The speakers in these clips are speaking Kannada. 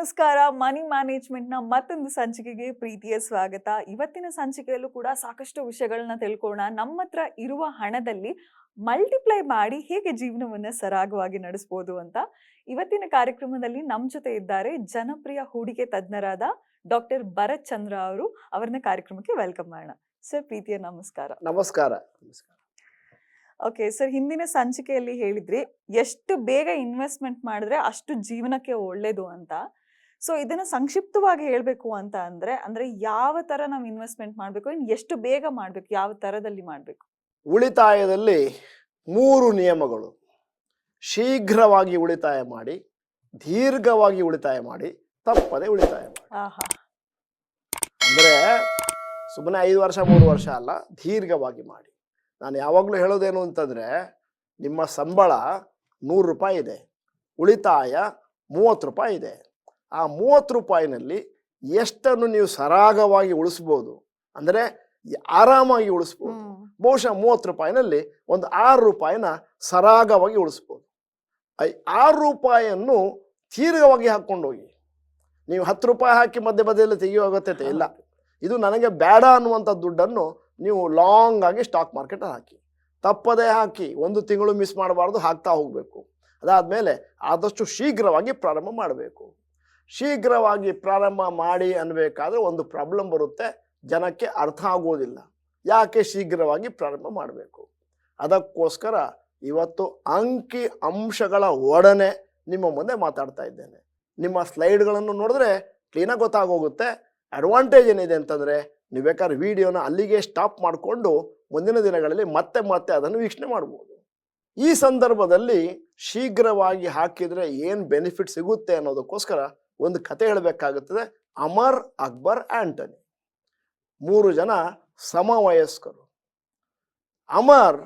ನಮಸ್ಕಾರ. ಮನಿ ಮ್ಯಾನೇಜ್ಮೆಂಟ್ನ ಮತ್ತೊಂದು ಸಂಚಿಕೆಗೆ ಪ್ರೀತಿಯ ಸ್ವಾಗತ. ಇವತ್ತಿನ ಸಂಚಿಕೆಯಲ್ಲೂ ಕೂಡ ಸಾಕಷ್ಟು ವಿಷಯಗಳನ್ನ ತಿಳ್ಕೊಳ್ಳೋಣ. ನಮ್ಮ ಹತ್ರ ಇರುವ ಹಣದಲ್ಲಿ ಮಲ್ಟಿಪ್ಲೈ ಮಾಡಿ ಹೇಗೆ ಜೀವನವನ್ನ ಸರಾಗವಾಗಿ ನಡೆಸಬಹುದು ಅಂತ. ಇವತ್ತಿನ ಕಾರ್ಯಕ್ರಮದಲ್ಲಿ ನಮ್ಮ ಜೊತೆ ಇದ್ದಾರೆ ಜನಪ್ರಿಯ ಹೂಡಿಕೆ ತಜ್ಞರಾದ ಡಾಕ್ಟರ್ ಭರತ್ ಚಂದ್ರ ಅವರು. ಅವರನ್ನ ಕಾರ್ಯಕ್ರಮಕ್ಕೆ ವೆಲ್ಕಮ್ ಮಾಡೋಣ. ಸರ್ ಪ್ರೀತಿಯ ನಮಸ್ಕಾರ. ನಮಸ್ಕಾರ. ನಮಸ್ಕಾರ. ಓಕೆ ಸರ್ ಹಿಂದಿನ ಸಂಚಿಕೆಯಲ್ಲಿ ಹೇಳಿದ್ರಿ ಎಷ್ಟು ಬೇಗ ಇನ್ವೆಸ್ಟ್ಮೆಂಟ್ ಮಾಡಿದ್ರೆ ಅಷ್ಟು ಜೀವನಕ್ಕೆ ಒಳ್ಳೇದು ಅಂತ. ಸೊ ಇದನ್ನ ಸಂಕ್ಷಿಪ್ತವಾಗಿ ಹೇಳಬೇಕು ಅಂತ ಅಂದ್ರೆ ಅಂದ್ರೆ ಯಾವ ತರ ನಾವು ಇನ್ವೆಸ್ಟ್ಮೆಂಟ್ ಮಾಡ್ಬೇಕು ಎಷ್ಟು ಬೇಗ ಮಾಡ್ಬೇಕು ಯಾವ ತರದಲ್ಲಿ ಮಾಡ್ಬೇಕು? ಉಳಿತಾಯದಲ್ಲಿ ಮೂರು ನಿಯಮಗಳು. ಶೀಘ್ರವಾಗಿ ಉಳಿತಾಯ ಮಾಡಿ ದೀರ್ಘವಾಗಿ ಉಳಿತಾಯ ಮಾಡಿ ತಪ್ಪದೆ ಉಳಿತಾಯ ಮಾಡಿ. ಆಹಾ. ಅಂದ್ರೆ ಸುಮ್ಮನೆ ಐದು ವರ್ಷ ಮೂರು ವರ್ಷ ಅಲ್ಲ ದೀರ್ಘವಾಗಿ ಮಾಡಿ. ನಾನು ಯಾವಾಗಲೂ ಹೇಳೋದೇನು ಅಂತಂದ್ರೆ ನಿಮ್ಮ ಸಂಬಳ ನೂರು ರೂಪಾಯಿ ಇದೆ ಉಳಿತಾಯ ಮೂವತ್ತು ರೂಪಾಯಿ ಇದೆ. ಆ ಮೂವತ್ತು ರೂಪಾಯಿನಲ್ಲಿ ಎಷ್ಟನ್ನು ನೀವು ಸರಾಗವಾಗಿ ಉಳಿಸ್ಬೋದು? ಅಂದರೆ ಆರಾಮಾಗಿ ಉಳಿಸ್ಬೋದು. ಬಹುಶಃ ಮೂವತ್ತು ರೂಪಾಯಿನಲ್ಲಿ ಒಂದು ಆರು ರೂಪಾಯಿನ ಸರಾಗವಾಗಿ ಉಳಿಸ್ಬೋದು. ಐ ಆರು ರೂಪಾಯಿಯನ್ನು ದೀರ್ಘವಾಗಿ ಹಾಕ್ಕೊಂಡು ಹೋಗಿ ನೀವು ಹತ್ತು ರೂಪಾಯಿ ಹಾಕಿ ಮಧ್ಯ ಮಧ್ಯೆಯಲ್ಲಿ ತೆಗೆಯುವ ಅಗತ್ಯತೆ ಇಲ್ಲ. ಇದು ನನಗೆ ಬೇಡ ಅನ್ನುವಂಥ ದುಡ್ಡನ್ನು ನೀವು ಲಾಂಗ್ ಆಗಿ ಸ್ಟಾಕ್ ಮಾರ್ಕೆಟ್ ಹಾಕಿ. ತಪ್ಪದೇ ಹಾಕಿ ಒಂದು ತಿಂಗಳು ಮಿಸ್ ಮಾಡಬಾರ್ದು ಹಾಕ್ತಾ ಹೋಗಬೇಕು. ಅದಾದಮೇಲೆ ಆದಷ್ಟು ಶೀಘ್ರವಾಗಿ ಪ್ರಾರಂಭ ಮಾಡಬೇಕು. ಶೀಘ್ರವಾಗಿ ಪ್ರಾರಂಭ ಮಾಡಿ ಅನ್ಬೇಕಾದ್ರೆ ಒಂದು ಪ್ರಾಬ್ಲಮ್ ಬರುತ್ತೆ, ಜನಕ್ಕೆ ಅರ್ಥ ಆಗೋದಿಲ್ಲ. ಯಾಕೆ ಶೀಘ್ರವಾಗಿ ಪ್ರಾರಂಭ ಮಾಡಬೇಕು? ಅದಕ್ಕೋಸ್ಕರ ಇವತ್ತು ಅಂಕಿ ಅಂಶಗಳ ಒಡನೆ ನಿಮ್ಮ ಮುಂದೆ ಮಾತಾಡ್ತಾ ಇದ್ದೇನೆ. ನಿಮ್ಮ ಸ್ಲೈಡ್ಗಳನ್ನು ನೋಡಿದ್ರೆ ಕ್ಲೀನಾಗಿ ಗೊತ್ತಾಗೋಗುತ್ತೆ. ಅಡ್ವಾಂಟೇಜ್ ಏನಿದೆ ಅಂತಂದರೆ, ನೀವು ಬೇಕಾದ್ರೆ ವಿಡಿಯೋನ ಅಲ್ಲಿಗೆ ಸ್ಟಾಪ್ ಮಾಡಿಕೊಂಡು ಮುಂದಿನ ದಿನಗಳಲ್ಲಿ ಮತ್ತೆ ಮತ್ತೆ ಅದನ್ನು ವೀಕ್ಷಣೆ ಮಾಡ್ಬೋದು. ಈ ಸಂದರ್ಭದಲ್ಲಿ ಶೀಘ್ರವಾಗಿ ಹಾಕಿದರೆ ಏನು ಬೆನಿಫಿಟ್ ಸಿಗುತ್ತೆ ಅನ್ನೋದಕ್ಕೋಸ್ಕರ ಒಂದು ಕತೆ ಹೇಳಬೇಕಾಗುತ್ತದೆ ಅಮರ್ ಅಕ್ಬರ್ ಆಂಟನಿ. ಮೂರು ಜನ ಸಮವಯಸ್ಕರು. ಅಮರ್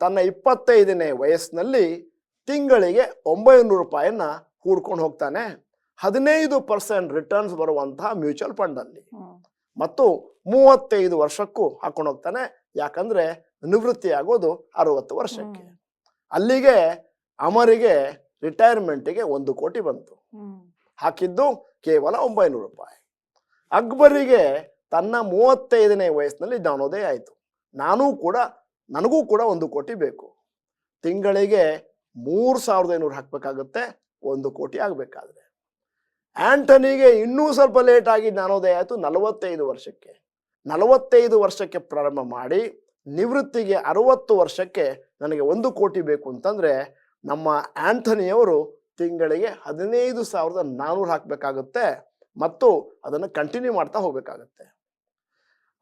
ತನ್ನ ಇಪ್ಪತ್ತೈದನೇ ವಯಸ್ಸಿನಲ್ಲಿ ತಿಂಗಳಿಗೆ ಒಂಬೈನೂರು ರೂಪಾಯಿಯನ್ನು ಹೂಡ್ಕೊಂಡು ಹೋಗ್ತಾನೆ. ಹದಿನೈದು ಪರ್ಸೆಂಟ್ ರಿಟರ್ನ್ಸ್ ಬರುವಂತಹ ಮ್ಯೂಚುವಲ್ ಫಂಡಲ್ಲಿ. ಮತ್ತು ಮೂವತ್ತೈದು ವರ್ಷಕ್ಕೂ ಹಾಕೊಂಡು ಹೋಗ್ತಾನೆ. ಯಾಕಂದ್ರೆ ನಿವೃತ್ತಿ ಆಗೋದು ಅರವತ್ತು ವರ್ಷಕ್ಕೆ. ಅಲ್ಲಿಗೆ ಅಮರಿಗೆ ರಿಟೈರ್ಮೆಂಟಿಗೆ ಒಂದು ಕೋಟಿ ಬಂತು. ಹಾಕಿದ್ದು ಕೇವಲ ಒಂಬೈನೂರು ರೂಪಾಯಿ. ಅಕ್ಬರಿಗೆ ತನ್ನ ಮೂವತ್ತೈದನೇ ವಯಸ್ಸಿನಲ್ಲಿ ಜ್ಞಾನೋದಯ ಆಯಿತು. ನಾನೂ ಕೂಡ, ನನಗೂ ಕೂಡ ಒಂದು ಕೋಟಿ ಬೇಕು. ತಿಂಗಳಿಗೆ ಮೂರು ಸಾವಿರದ ಐನೂರು ಹಾಕಬೇಕಾಗುತ್ತೆ, ಒಂದು ಕೋಟಿ ಆಗಬೇಕಾದ್ರೆ. ಆಂಟನಿಗೆ ಇನ್ನೂ ಸ್ವಲ್ಪ ಲೇಟ್ ಆಗಿ ಜ್ಞಾನೋದಯ ಆಯಿತು, ನಲವತ್ತೈದು ವರ್ಷಕ್ಕೆ. ನಲವತ್ತೈದು ವರ್ಷಕ್ಕೆ ಪ್ರಾರಂಭ ಮಾಡಿ, ನಿವೃತ್ತಿಗೆ ಅರವತ್ತು ವರ್ಷಕ್ಕೆ ನನಗೆ ಒಂದು ಕೋಟಿ ಬೇಕು ಅಂತಂದರೆ ನಮ್ಮ ಆಂಥನಿಯವರು ತಿಂಗಳಿಗೆ ಹದಿನೈದು ಸಾವಿರದ ನಾನ್ನೂರು ಹಾಕಬೇಕಾಗುತ್ತೆ ಮತ್ತು ಅದನ್ನು ಕಂಟಿನ್ಯೂ ಮಾಡ್ತಾ ಹೋಗಬೇಕಾಗತ್ತೆ.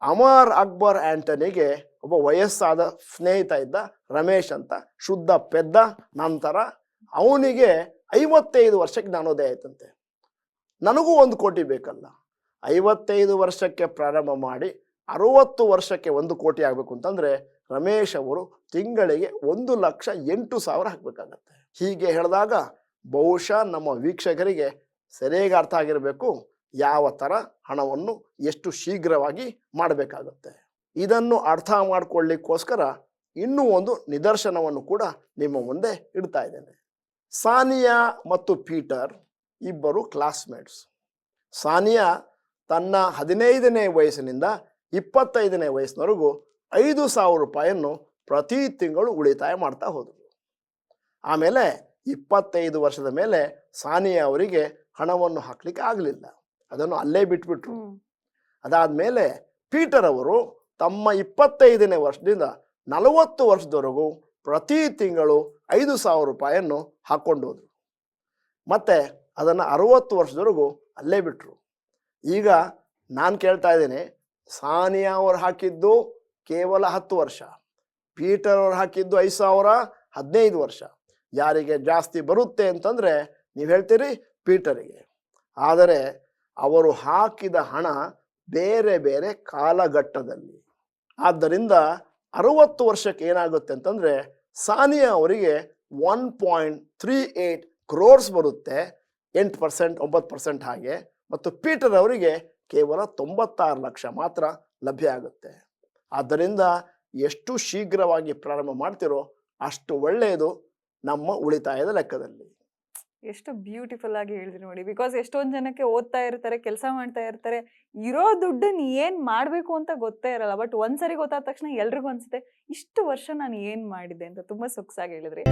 ಅಮರ್ ಅಕ್ಬರ್ ಆಂಟನಿಗೆ ಒಬ್ಬ ವಯಸ್ಸಾದ ಸ್ನೇಹಿತ ಇದ್ದ ರಮೇಶ್ ಅಂತ, ಶುದ್ಧ ಪೆದ್ದ, ನಂತರ ಅವನಿಗೆ ಐವತ್ತೈದು ವರ್ಷಕ್ಕೆ ಜ್ಞಾನೋದಯ ಆಯ್ತಂತೆ. ನನಗೂ ಒಂದು ಕೋಟಿ ಬೇಕಲ್ಲ. ಐವತ್ತೈದು ವರ್ಷಕ್ಕೆ ಪ್ರಾರಂಭ ಮಾಡಿ ಅರುವತ್ತು ವರ್ಷಕ್ಕೆ ಒಂದು ಕೋಟಿ ಆಗಬೇಕು ಅಂತಂದ್ರೆ ರಮೇಶ್ ಅವರು ತಿಂಗಳಿಗೆ ಒಂದು ಲಕ್ಷ ಎಂಟು ಸಾವಿರ ಹಾಕಬೇಕಾಗತ್ತೆ. ಹೀಗೆ ಹೇಳಿದಾಗ ಬಹುಶಃ ನಮ್ಮ ವೀಕ್ಷಕರಿಗೆ ಸರಿಯಾಗಿ ಅರ್ಥ ಆಗಿರಬೇಕು ಯಾವ ಥರ ಹಣವನ್ನು ಎಷ್ಟು ಶೀಘ್ರವಾಗಿ ಮಾಡಬೇಕಾಗುತ್ತೆ. ಇದನ್ನು ಅರ್ಥ ಮಾಡಿಕೊಳ್ಳಿಕ್ಕೋಸ್ಕರ ಇನ್ನೂ ಒಂದು ನಿದರ್ಶನವನ್ನು ಕೂಡ ನಿಮ್ಮ ಮುಂದೆ ಇಡ್ತಾ ಇದ್ದೇನೆ. ಸಾನಿಯಾ ಮತ್ತು ಪೀಟರ್ ಇಬ್ಬರು ಕ್ಲಾಸ್ಮೇಟ್ಸ್. ಸಾನಿಯಾ ತನ್ನ ಹದಿನೈದನೇ ವಯಸ್ಸಿನಿಂದ ಇಪ್ಪತ್ತೈದನೇ ವಯಸ್ಸಿನವರೆಗೂ ಐದು ಸಾವಿರ ರೂಪಾಯಿಯನ್ನು ಪ್ರತಿ ತಿಂಗಳು ಉಳಿತಾಯ ಮಾಡ್ತಾ ಹೋದರು ಆಮೇಲೆ ಇಪ್ಪತ್ತೈದು ವರ್ಷದ ಮೇಲೆ ಸಾನಿಯಾ ಅವರಿಗೆ ಹಣವನ್ನು ಹಾಕ್ಲಿಕ್ಕೆ ಆಗಲಿಲ್ಲ. ಅದನ್ನು ಅಲ್ಲೇ ಬಿಟ್ಬಿಟ್ರು. ಅದಾದ ಮೇಲೆ ಪೀಟರ್ ಅವರು ತಮ್ಮ ಇಪ್ಪತ್ತೈದನೇ ವರ್ಷದಿಂದ ನಲವತ್ತು ವರ್ಷದವರೆಗೂ ಪ್ರತಿ ತಿಂಗಳು ಐದು ಸಾವಿರ ರೂಪಾಯಿಯನ್ನು ಹಾಕ್ಕೊಂಡು ಹೋದರು. ಮತ್ತು ಅದನ್ನು ಅರುವತ್ತು ವರ್ಷದವರೆಗೂ ಅಲ್ಲೇ ಬಿಟ್ಟರು ಈಗ ನಾನು ಕೇಳ್ತಾ ಇದ್ದೀನಿ ಸಾನಿಯಾ ಅವರು ಹಾಕಿದ್ದು ಕೇವಲ ಹತ್ತು ವರ್ಷ ಪೀಟರ್ ಅವರು ಹಾಕಿದ್ದು ಐದು ಸಾವಿರ ಹದಿನೈದು ವರ್ಷ. ಯಾರಿಗೆ ಜಾಸ್ತಿ ಬರುತ್ತೆ ಅಂತಂದರೆ ನೀವು ಹೇಳ್ತೀರಿ ಪೀಟರಿಗೆ. ಆದರೆ ಅವರು ಹಾಕಿದ ಹಣ ಬೇರೆ ಬೇರೆ ಕಾಲಘಟ್ಟದಲ್ಲಿ. ಆದ್ದರಿಂದ ಅರುವತ್ತು ವರ್ಷಕ್ಕೆ ಏನಾಗುತ್ತೆ ಅಂತಂದರೆ ಸಾನಿಯಾ ಅವರಿಗೆ one point three eight crores ಬರುತ್ತೆ, ಎಂಟು ಪರ್ಸೆಂಟ್, ಒಂಬತ್ತು ಪರ್ಸೆಂಟ್ ಹಾಗೆ, ಮತ್ತು ಪೀಟರ್ ಅವರಿಗೆ ಕೇವಲ ತೊಂಬತ್ತಾರು ಲಕ್ಷ ಮಾತ್ರ ಲಭ್ಯ ಆಗುತ್ತೆ. ಆದ್ದರಿಂದ ಎಷ್ಟು ಶೀಘ್ರವಾಗಿ ಪ್ರಾರಂಭ ಮಾಡ್ತಿರೋ ಅಷ್ಟು ಒಳ್ಳೆಯದು. ನಮ್ಮ ಉಳಿತಾಯದ ಲೆಕ್ಕದಲ್ಲಿ. ಎಷ್ಟು ಬ್ಯೂಟಿಫುಲ್ ಆಗಿ ಹೇಳಿದ್ರಿ ನೋಡಿ. ಬಿಕಾಸ್ ಎಷ್ಟೊಂದ್ ಜನಕ್ಕೆ ಓದ್ತಾ ಇರ್ತಾರೆ, ಕೆಲಸ ಮಾಡ್ತಾ ಇರ್ತಾರೆ, ಇರೋ ದುಡ್ಡನ್ನ ಏನ್ ಮಾಡ್ಬೇಕು ಅಂತ ಗೊತ್ತೇ ಇರಲ್ಲ. ಬಟ್ ಒಂದ್ಸರಿ ಗೊತ್ತಾದ ತಕ್ಷಣ ಎಲ್ರಿಗೂ ಅನ್ಸುತ್ತೆ, ಇಷ್ಟು ವರ್ಷ ನಾನು ಏನ್ ಮಾಡಿದೆ ಅಂತ. ತುಂಬಾ ಸೊಗಸಾಗಿ ಹೇಳಿದ್ರಿ.